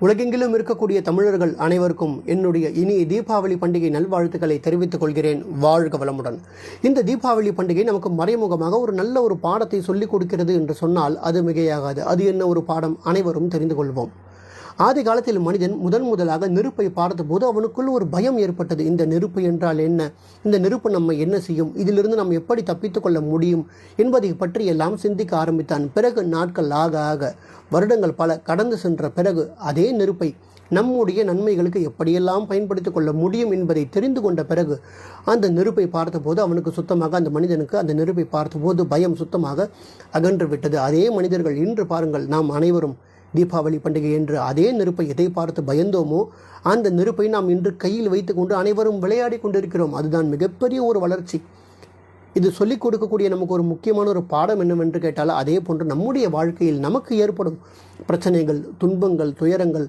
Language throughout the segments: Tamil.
உலகெங்கிலும் இருக்கக்கூடிய தமிழர்கள் அனைவருக்கும் என்னுடைய இனிய தீபாவளி பண்டிகை நல்வாழ்த்துக்களை தெரிவித்துக் கொள்கிறேன். வாழ்க வளமுடன். இந்த தீபாவளி பண்டிகை நமக்கு மறைமுகமாக ஒரு நல்ல ஒரு பாடத்தை சொல்லிக் கொடுக்கிறது என்று சொன்னால் அது மிகையாகாது. அது என்ன ஒரு பாடம்? அனைவரும் தெரிந்து கொள்வோம். ஆதி காலத்தில் மனிதன் முதன் முதலாக நெருப்பை பார்த்தபோது அவனுக்குள் ஒரு பயம் ஏற்பட்டது. இந்த நெருப்பு என்றால் என்ன? இந்த நெருப்பு நம்ம என்ன செய்யும்? இதிலிருந்து நாம் எப்படி தப்பித்துக்கொள்ள முடியும் என்பதை பற்றி எல்லாம் சிந்திக்க ஆரம்பித்தான். பிறகு நாட்கள் ஆக ஆக வருடங்கள் பல கடந்து சென்ற பிறகு அதே நெருப்பை நம்முடைய நன்மைகளுக்கு எப்படியெல்லாம் பயன்படுத்திக் கொள்ள முடியும் என்பதை தெரிந்து கொண்ட பிறகு அந்த நெருப்பை பார்த்தபோது அவனுக்கு சுத்தமாக அந்த மனிதனுக்கு அந்த நெருப்பை பார்த்தபோது பயம் சுத்தமாக அகன்று விட்டது. அதே மனிதர்கள் இன்று பாருங்கள் நாம் அனைவரும் தீபாவளி பண்டிகை என்று அதே நெருப்பை எதை பார்த்து பயந்தோமோ அந்த நெருப்பை நாம் இன்று கையில் வைத்துக்கொண்டு அனைவரும் விளையாடி கொண்டிருக்கிறோம். அதுதான் மிகப்பெரிய ஒரு வளர்ச்சி. இது சொல்லிக் கொடுக்கக்கூடிய நமக்கு ஒரு முக்கியமான ஒரு பாடம் என்னவென்று கேட்டால் அதே போன்று நம்முடைய வாழ்க்கையில் நமக்கு ஏற்படும் பிரச்சனைகள் துன்பங்கள் துயரங்கள்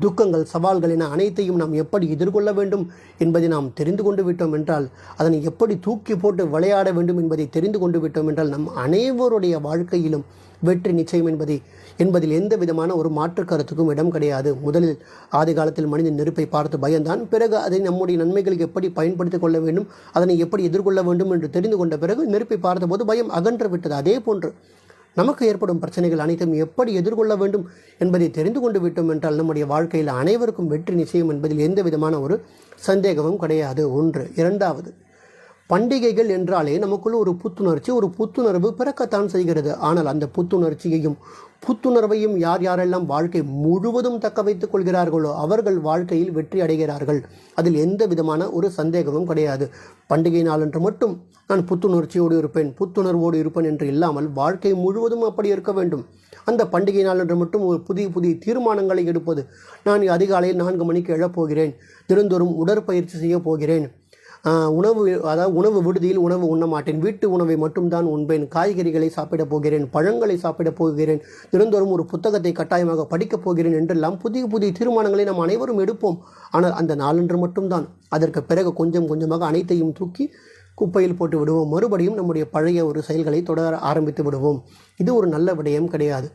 துக்கங்கள் சவால்கள் என அனைத்தையும் நாம் எப்படி எதிர்கொள்ள வேண்டும் என்பதை நாம் தெரிந்து கொண்டு விட்டோம் என்றால் அதனை எப்படி தூக்கி போட்டு விளையாட வேண்டும் என்பதை தெரிந்து கொண்டு விட்டோம் என்றால் நம் அனைவருடைய வாழ்க்கையிலும் வெற்றி நிச்சயம் என்பதை என்பதில் எந்த விதமான ஒரு மாற்று கருத்துக்கும் இடம் கிடையாது. முதலில் ஆதி காலத்தில் மனிதன் நெருப்பை பார்த்து பயந்தான். பிறகு அதை நம்முடைய நன்மைகளுக்கு எப்படி பயன்படுத்திக் கொள்ள வேண்டும் அதனை எப்படி எதிர்கொள்ள வேண்டும் என்று தெரிந்து கொண்ட பிறகு நெருப்பை பார்த்தபோது பயம் அகன்று விட்டது. அதே போன்று நமக்கு ஏற்படும் பிரச்சனைகள் அனைத்தும் எப்படி எதிர்கொள்ள வேண்டும் என்பதை தெரிந்து கொண்டு விட்டோம் என்றால் நம்முடைய வாழ்க்கையில் அனைவருக்கும் வெற்றி நிச்சயம் என்பதில் எந்த விதமான ஒரு சந்தேகமும் கிடையாது. ஒன்று. இரண்டாவது பண்டிகைகள் என்றாலே நமக்குள்ள ஒரு புத்துணர்ச்சி ஒரு புத்துணர்வு பிறக்கத்தான் செய்கிறது. ஆனால் அந்த புத்துணர்ச்சியையும் புத்துணர்வையும் யார் யாரெல்லாம் வாழ்க்கை முழுவதும் தக்க வைத்துக் கொள்கிறார்களோ அவர்கள் வாழ்க்கையில் வெற்றி அடைகிறார்கள். அதில் எந்த விதமான ஒரு சந்தேகமும் கிடையாது. பண்டிகை நாளன்று மட்டும் நான் புத்துணர்ச்சியோடு இருப்பேன் புத்துணர்வோடு இருப்பேன் என்று இல்லாமல் வாழ்க்கை முழுவதும் அப்படி இருக்க வேண்டும். அந்த பண்டிகை நாளன்று மட்டும் ஒரு புதிய புதிய தீர்மானங்களை எடுப்பது நான் அதிகாலையில் நான்கு மணிக்கு எழப்போகிறேன் தினந்தோறும் உடற்பயிற்சி செய்ய போகிறேன். உணவு அதாவது உணவு விடுதியில் உணவு உண்ண மாட்டேன். வீட்டு உணவை மட்டும்தான் உண்பேன். காய்கறிகளை சாப்பிடப் போகிறேன். பழங்களை சாப்பிடப் போகிறேன். தினந்தோறும் ஒரு புத்தகத்தை கட்டாயமாக படிக்கப் போகிறேன் என்றெல்லாம் புதிய புதிய தீர்மானங்களை நாம் அனைவரும் எடுப்போம். ஆனால் அந்த நாளன்று மட்டும்தான். அதற்கு பிறகு கொஞ்சம் கொஞ்சமாக அனைத்தையும் தூக்கி குப்பையில் போட்டு விடுவோம். மறுபடியும் நம்முடைய பழைய ஒரு செயல்களை தொடர ஆரம்பித்து விடுவோம். இது ஒரு நல்ல விடயம் கிடையாது.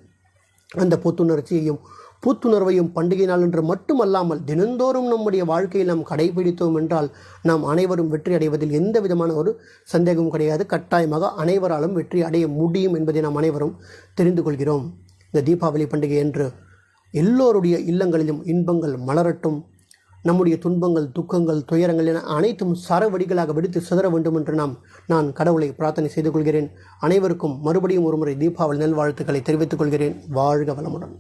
அந்த புத்துணர்ச்சியையும் புத்துணர்வையும் பண்டிகை நாள் என்று மட்டுமல்லாமல் தினந்தோறும் நம்முடைய வாழ்க்கையில் நாம் கடைபிடித்தோம் என்றால் நாம் அனைவரும் வெற்றி அடைவதில் எந்த விதமான ஒரு சந்தேகமும் கிடையாது. கட்டாயமாக அனைவராலும் வெற்றி அடைய முடியும் என்பதை நாம் அனைவரும் தெரிந்து கொள்கிறோம். இந்த தீபாவளி பண்டிகை என்று எல்லோருடைய இல்லங்களிலும் இன்பங்கள் மலரட்டும். நம்முடைய துன்பங்கள் துக்கங்கள் துயரங்கள் என அனைத்தும் சரவடிகளாக வெடித்து சிதற வேண்டும் என்று நாம் நான் கடவுளை பிரார்த்தனை செய்து கொள்கிறேன். அனைவருக்கும் மறுபடியும் ஒருமுறை தீபாவளி நல்வாழ்த்துக்களை தெரிவித்துக் கொள்கிறேன். வாழ்க வளமுடன்.